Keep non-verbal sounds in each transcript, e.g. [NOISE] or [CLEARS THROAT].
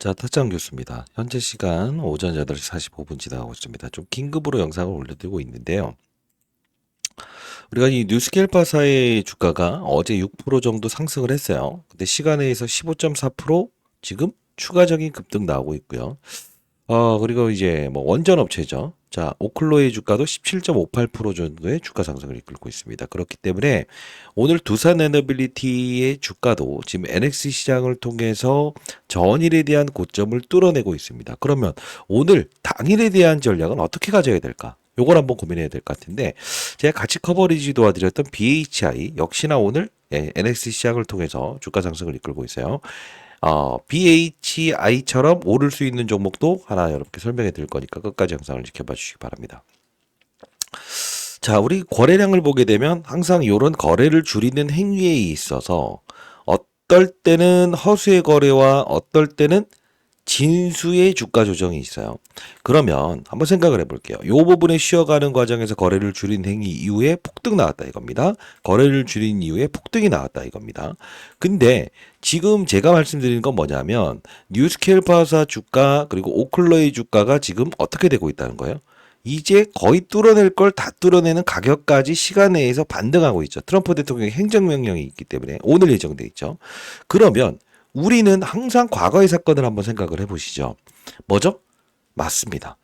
자, 타짱 교수입니다. 현재 시간 오전 8시 45분 지나가고 있습니다. 좀 긴급으로 영상을 올려드리고 있는데요. 우리가 이 뉴스케일파사의 주가가 어제 6% 정도 상승을 했어요. 근데 시간에 의해서 15.4% 지금 추가적인 급등 나오고 있고요. 어, 그리고 이제 뭐 원전 업체죠. 자, 오클로의 주가도 17.58% 정도의 주가 상승을 이끌고 있습니다. 그렇기 때문에 오늘 두산 에너빌리티의 주가도 지금 NX 시장을 통해서 전일에 대한 고점을 뚫어내고 있습니다. 그러면 오늘 당일에 대한 전략은 어떻게 가져야 될까? 요걸 한번 고민해야 될 것 같은데 제가 같이 커버리지 도와드렸던 BHI 역시나 오늘 예, NX 시장을 통해서 주가 상승을 이끌고 있어요. 어, BHI처럼 오를 수 있는 종목도 하나 여러분께 설명해 드릴 거니까 끝까지 영상을 지켜봐 주시기 바랍니다. 자, 우리 거래량을 보게 되면 항상 이런 거래를 줄이는 행위에 있어서 어떨 때는 허수의 거래와 어떨 때는 진수의 주가 조정이 있어요. 그러면 한번 생각을 해볼게요. 이 부분에 쉬어가는 과정에서 거래를 줄인 행위 이후에 폭등 나왔다 이겁니다. 거래를 줄인 이후에 폭등이 나왔다 이겁니다. 근데 지금 제가 말씀드리는 건 뭐냐면 뉴스케일파사 주가 그리고 오클러의 주가가 지금 어떻게 되고 있다는 거예요. 이제 거의 뚫어낼 걸 다 뚫어내는 가격까지 시간 내에서 반등하고 있죠. 트럼프 대통령의 행정명령이 있기 때문에 오늘 예정돼 있죠. 그러면 우리는 항상 과거의 사건을 한번 생각을 해보시죠. 뭐죠? 맞습니다.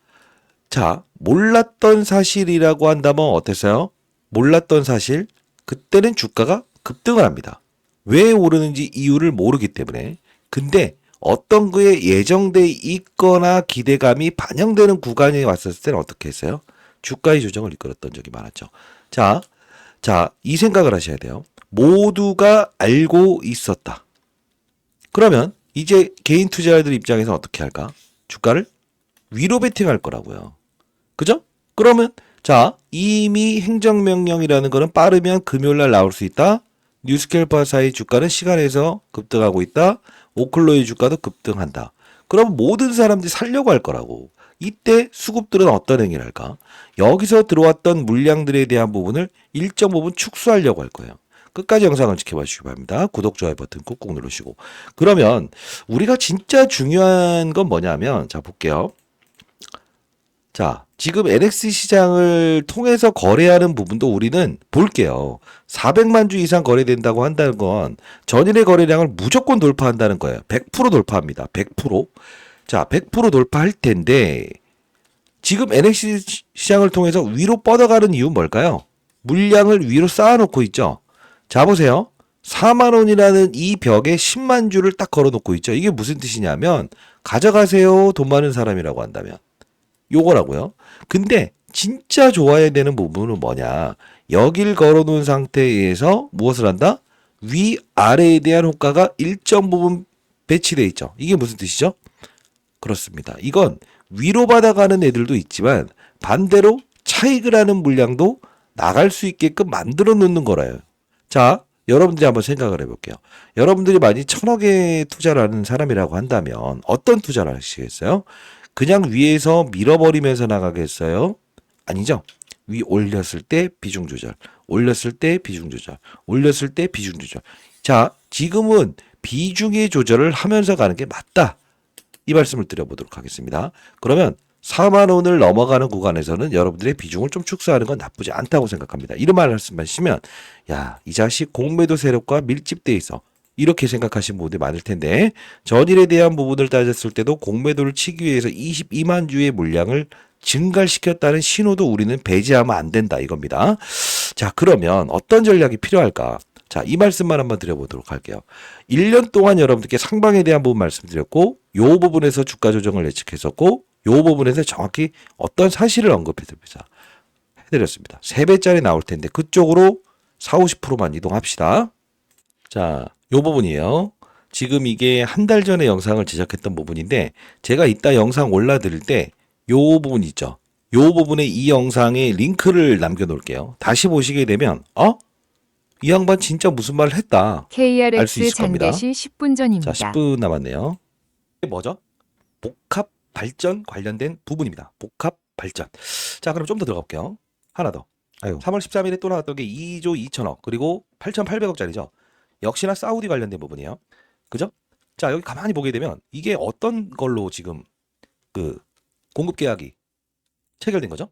자, 몰랐던 사실이라고 한다면 어땠어요? 몰랐던 사실, 그때는 주가가 급등을 합니다. 왜 오르는지 이유를 모르기 때문에. 근데 어떤 거에 예정돼 있거나 기대감이 반영되는 구간에 왔었을 때는 어떻게 했어요? 주가의 조정을 이끌었던 적이 많았죠. 자, 자, 이 생각을 하셔야 돼요. 모두가 알고 있었다. 그러면 이제 개인 투자자들 입장에서 어떻게 할까? 주가를 위로 베팅할 거라고요. 그죠? 그러면 자 이미 행정명령이라는 거는 빠르면 금요일 날 나올 수 있다. 뉴스케일파사의 주가는 시간에서 급등하고 있다. 오클로의 주가도 급등한다. 그럼 모든 사람들이 살려고 할 거라고. 이때 수급들은 어떤 행위를 할까? 여기서 들어왔던 물량들에 대한 부분을 일정 부분 축소하려고 할 거예요. 끝까지 영상을 지켜봐 주시기 바랍니다. 구독, 좋아요 버튼 꾹꾹 누르시고. 그러면 우리가 진짜 중요한 건 뭐냐면, 자, 볼게요. 자, 지금 NX 시장을 통해서 거래하는 부분도 우리는 볼게요. 400만 주 이상 거래된다고 한다는 건 전일의 거래량을 무조건 돌파한다는 거예요. 100% 돌파합니다. 100%. 자, 100% 돌파할 텐데 지금 NX 시장을 통해서 위로 뻗어가는 이유는 뭘까요? 물량을 위로 쌓아놓고 있죠. 자, 보세요. 4만 원이라는 이 벽에 10만 주를 딱 걸어놓고 있죠. 이게 무슨 뜻이냐면 가져가세요. 돈 많은 사람이라고 한다면. 요거라고요. 근데 진짜 좋아야 되는 부분은 뭐냐? 여길 걸어놓은 상태에서 무엇을 한다? 위 아래에 대한 효과가 일정 부분 배치돼 있죠. 이게 무슨 뜻이죠? 그렇습니다. 이건 위로 받아가는 애들도 있지만 반대로 차익을 하는 물량도 나갈 수 있게끔 만들어 놓는 거라요. 자, 여러분들이 한번 생각을 해볼게요. 여러분들이 만약 천억에 투자를 하는 사람이라고 한다면 어떤 투자를 하시겠어요? 그냥 위에서 밀어버리면서 나가겠어요? 아니죠. 위 올렸을 때 비중 조절, 올렸을 때 비중 조절, 올렸을 때 비중 조절. 자, 지금은 비중의 조절을 하면서 가는 게 맞다. 이 말씀을 드려보도록 하겠습니다. 그러면 4만 원을 넘어가는 구간에서는 여러분들의 비중을 좀 축소하는 건 나쁘지 않다고 생각합니다. 이런 말씀하시면 야, 이 자식 공매도 세력과 밀집돼 있어. 이렇게 생각하시는 분들이 많을 텐데 전일에 대한 부분을 따졌을 때도 공매도를 치기 위해서 22만 주의 물량을 증가시켰다는 신호도 우리는 배제하면 안 된다 이겁니다. 자, 그러면 어떤 전략이 필요할까? 자, 이 말씀만 한번 드려보도록 할게요. 1년 동안 여러분들께 상방에 대한 부분 말씀드렸고, 요 부분에서 주가 조정을 예측했었고, 요 부분에서 정확히 어떤 사실을 언급해드립니다. 해드렸습니다. 3배짜리 나올 텐데, 그쪽으로 4, 50%만 이동합시다. 자, 요 부분이에요. 지금 이게 한 달 전에 영상을 제작했던 부분인데, 제가 이따 영상 올라드릴 때, 요 부분 있죠. 요 부분에 이 영상에 링크를 남겨놓을게요. 다시 보시게 되면, 어? 이 양반 진짜 무슨 말을 했다. 알수 KRX 있을 겁니다. 장대시 10분 전입니다. 자, 10분 남았네요. 이게 뭐죠? 복합 발전 관련된 부분입니다. 복합 발전. 자, 그럼 좀 더 들어가 볼게요. 하나 더. 아유, 3월 13일에 또 나왔던 게 2조 2천억, 그리고 8,800억짜리죠. 역시나 사우디 관련된 부분이에요. 그죠? 자, 여기 가만히 보게 되면 이게 어떤 걸로 지금 그 공급 계약이 체결된 거죠?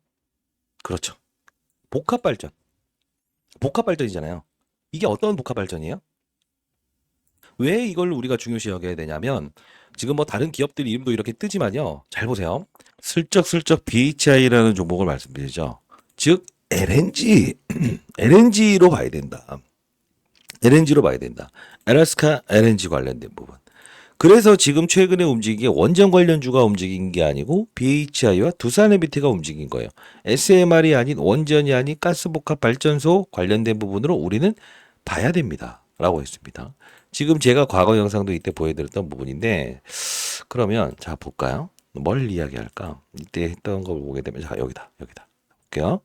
그렇죠. 복합 발전. 복합 발전이잖아요. 이게 어떤 복합 발전이에요? 왜 이걸 우리가 중요시 여겨야 되냐면 지금 뭐 다른 기업들 이름도 이렇게 뜨지만요. 잘 보세요. 슬쩍슬쩍 BHI라는 종목을 말씀드리죠. 즉 LNG, LNG로 [CLEARS THROAT] 봐야 된다. LNG로 봐야 된다. 에라스카 LNG 관련된 부분. 그래서 지금 최근에 움직인 게 원전 관련주가 움직인 게 아니고 BHI와 두산 에비티가 움직인 거예요. SMR이 아닌 원전이 아닌 가스복합 발전소 관련된 부분으로 우리는 봐야 됩니다. 라고 했습니다. 지금 제가 과거 영상도 이때 보여드렸던 부분인데 그러면 자 볼까요? 뭘 이야기할까? 이때 했던 걸 보게 되면 자 여기다 여기다 볼게요.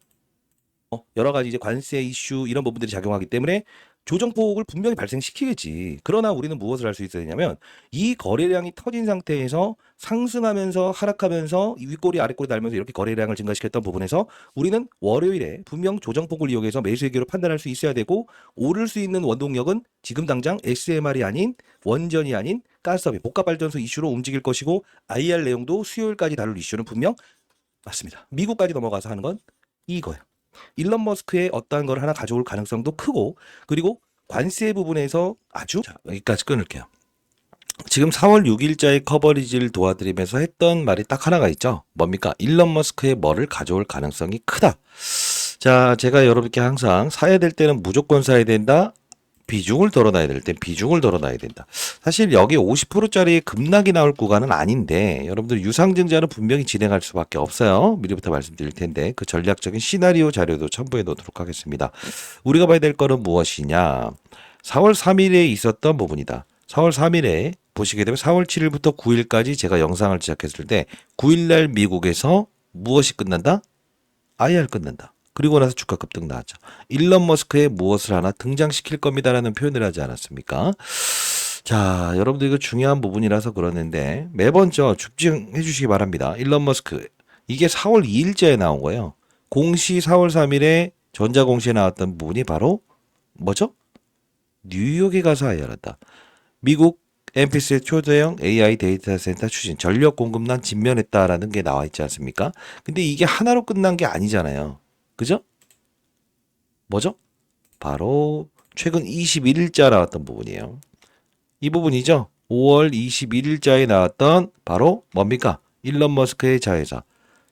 어, 여러 가지 이제 관세 이슈 이런 부분들이 작용하기 때문에 조정폭을 분명히 발생시키겠지. 그러나 우리는 무엇을 할 수 있어야 되냐면 이 거래량이 터진 상태에서 상승하면서 하락하면서 이 윗꼬리 아랫꼬리 달면서 이렇게 거래량을 증가시켰던 부분에서 우리는 월요일에 분명 조정폭을 이용해서 매수 의견을 판단할 수 있어야 되고 오를 수 있는 원동력은 지금 당장 SMR이 아닌 원전이 아닌 가스업이 복합 발전소 이슈로 움직일 것이고 IR 내용도 수요일까지 다룰 이슈는 분명 맞습니다. 미국까지 넘어가서 하는 건 이거예요. 일론 머스크의 어떠한 걸 하나 가져올 가능성도 크고 그리고 관세 부분에서 아주 자 여기까지 끊을게요. 지금 4월 6일자의 커버리지를 도와드리면서 했던 말이 딱 하나가 있죠. 뭡니까? 일론 머스크의 뭐를 가져올 가능성이 크다. 자, 제가 여러분께 항상 사야 될 때는 무조건 사야 된다. 비중을 덜어놔야 될 땐 비중을 덜어놔야 된다. 사실 여기 50%짜리 급락이 나올 구간은 아닌데 여러분들 유상증자는 분명히 진행할 수밖에 없어요. 미리부터 말씀드릴 텐데 그 전략적인 시나리오 자료도 첨부해 놓도록 하겠습니다. 우리가 봐야 될 거는 무엇이냐? 4월 3일에 있었던 부분이다. 4월 3일에 보시게 되면 4월 7일부터 9일까지 제가 영상을 제작했을 때 9일날 미국에서 무엇이 끝난다? IR 끝난다. 그리고 나서 주가 급등 나왔죠. 일론 머스크의 무엇을 하나 등장시킬 겁니다라는 표현을 하지 않았습니까? 자, 여러분들 이거 중요한 부분이라서 그러는데 매번 저 집중해 주시기 바랍니다. 일론 머스크. 이게 4월 2일자에 나온 거예요. 공시 4월 3일에 전자공시에 나왔던 부분이 바로 뭐죠? 뉴욕에 가서 IR한다. 미국 엠피스의 초대형 AI 데이터 센터 추진 전력 공급난 진면했다라는 게 나와 있지 않습니까? 근데 이게 하나로 끝난 게 아니잖아요. 그죠? 뭐죠? 바로 최근 21일자 나왔던 부분이에요. 이 부분이죠. 5월 21일자에 나왔던 바로 뭡니까? 일론 머스크의 자회사.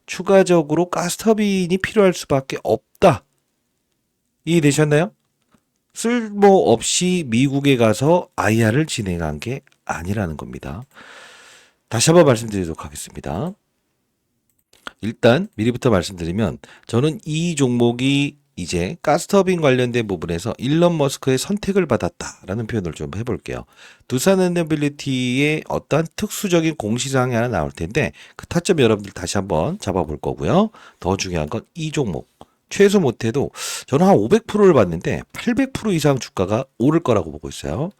추가적으로 가스터빈이 필요할 수밖에 없다. 이해되셨나요? 쓸모없이 미국에 가서 IR을 진행한 게 아니라는 겁니다. 다시 한번 말씀드리도록 하겠습니다. 일단 미리부터 말씀드리면 저는 이 종목이 이제 가스터빈 관련된 부분에서 일론 머스크의 선택을 받았다라는 표현을 좀 해볼게요. 두산 엔더빌리티의 어떠한 특수적인 공시사항이 하나 나올 텐데 그 타점 여러분들 다시 한번 잡아볼 거고요. 더 중요한 건 이 종목. 최소 못해도 저는 한 500%를 봤는데 800% 이상 주가가 오를 거라고 보고 있어요.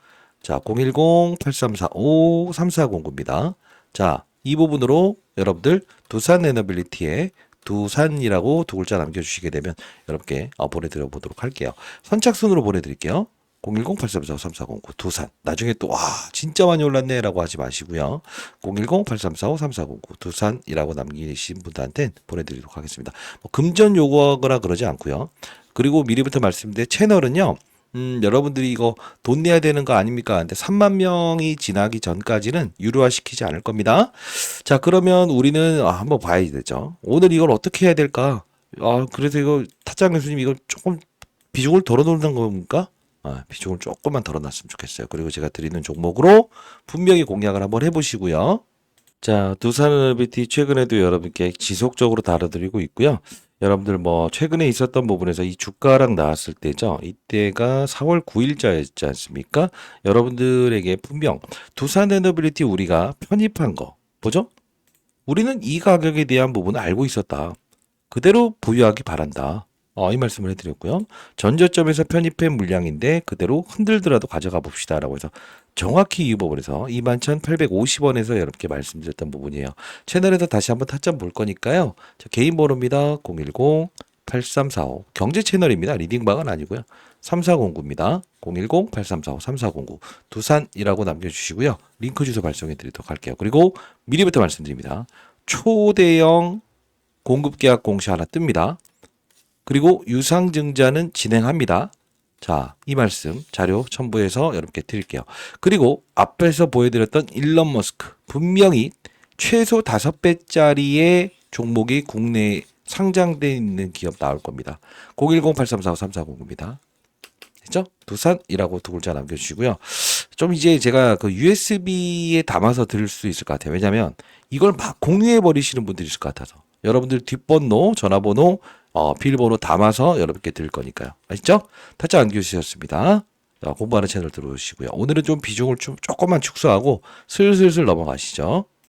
자, 010-8345-3409입니다. 자, 이 부분으로 여러분들 두산 에너빌리티의 두산이라고 두 글자 남겨주시게 되면 여러분께 어, 보내드려 보도록 할게요. 선착순으로 보내드릴게요. 010-8345-3409 두산. 나중에 또 와 진짜 많이 올랐네 라고 하지 마시고요. 010-8345-3409 두산이라고 남기신 분들한테 보내드리도록 하겠습니다. 뭐 금전 요구하거나 그러지 않고요. 그리고 미리부터 말씀드린 채널은요. 음, 여러분들이 이거 돈 내야 되는 거 아닙니까? 근데 3만 명이 지나기 전까지는 유료화 시키지 않을 겁니다. 자, 그러면 우리는 아, 한번 봐야 되죠. 오늘 이걸 어떻게 해야 될까? 아, 그래서 이거 타장 교수님 이거 조금 비중을 덜어놓는 겁니까? 아, 비중을 조금만 덜어놨으면 좋겠어요. 그리고 제가 드리는 종목으로 분명히 공략을 한번 해보시고요. 자, 두산에너비티 최근에도 여러분께 지속적으로 다뤄드리고 있고요. 여러분들 뭐 최근에 있었던 부분에서 이 주가랑 나왔을 때죠. 이때가 4월 9일자였지 않습니까? 여러분들에게 분명 두산 에너빌리티 우리가 편입한 거 뭐죠? 우리는 이 가격에 대한 부분을 알고 있었다. 그대로 보유하기 바란다. 어, 이 말씀을 해드렸고요. 전저점에서 편입한 물량인데 그대로 흔들더라도 가져가 봅시다라고 해서 정확히 이 부분에서 21,850원에서 여러분께 말씀드렸던 부분이에요. 채널에서 다시 한번 타점 볼 거니까요. 저 개인 번호입니다. 010 8345 경제 채널입니다. 리딩방은 아니고요. 3409입니다. 010-8345-3409 두산이라고 남겨주시고요. 링크 주소 발송해 드리도록 할게요. 그리고 미리부터 말씀드립니다. 초대형 공급 계약 공시 하나 뜹니다. 그리고 유상증자는 진행합니다. 자, 이 말씀 자료 첨부해서 여러분께 드릴게요. 그리고 앞에서 보여드렸던 일론 머스크 분명히 최소 다섯 배짜리의 종목이 국내에 상장돼 있는 기업 나올 겁니다. 010-8345-3409입니다. 했죠? 두산이라고 두 글자 남겨주시고요. 좀 이제 제가 그 USB에 담아서 들을 수 있을 것 같아요. 왜냐면 이걸 막 공유해 버리시는 분들이 있을 것 같아서. 여러분들 뒷번호, 전화번호, 어, 비밀번호 담아서 여러분께 드릴 거니까요. 아시죠? 타짜 안겨주셨습니다. 자, 공부하는 채널 들어오시고요. 오늘은 좀 비중을 좀 조금만 축소하고 슬슬슬 넘어가시죠.